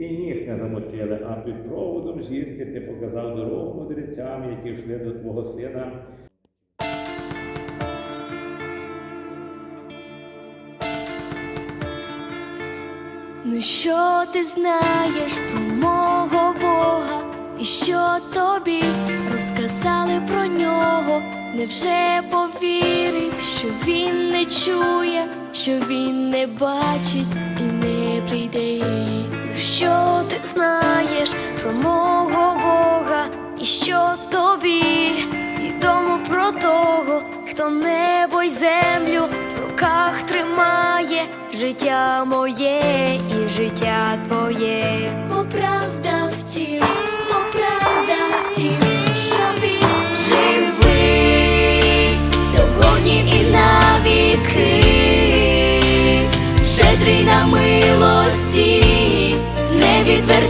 і ніг не замочили, а під проводом жінки ти показав дорогу мудрецям, які йшли до твого сина. Ну що ти знаєш про мого Бога? І що тобі? Невже повірив, що він не чує, що він не бачить і не прийде? Що ти знаєш про мого Бога? І що тобі відомо про того, хто небо й землю в руках тримає життя моє і життя твоє. Бо правда в тім, бо в милості, не відвертайся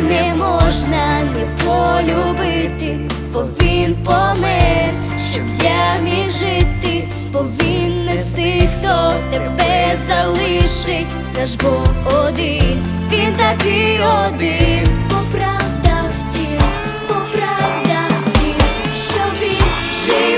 Не можна не полюбити, бо він помер, щоб я міг жити, бо він не хто тебе залишить, наш Бог один, він такий один, бо правда в тім, бо правда в тім, що він живий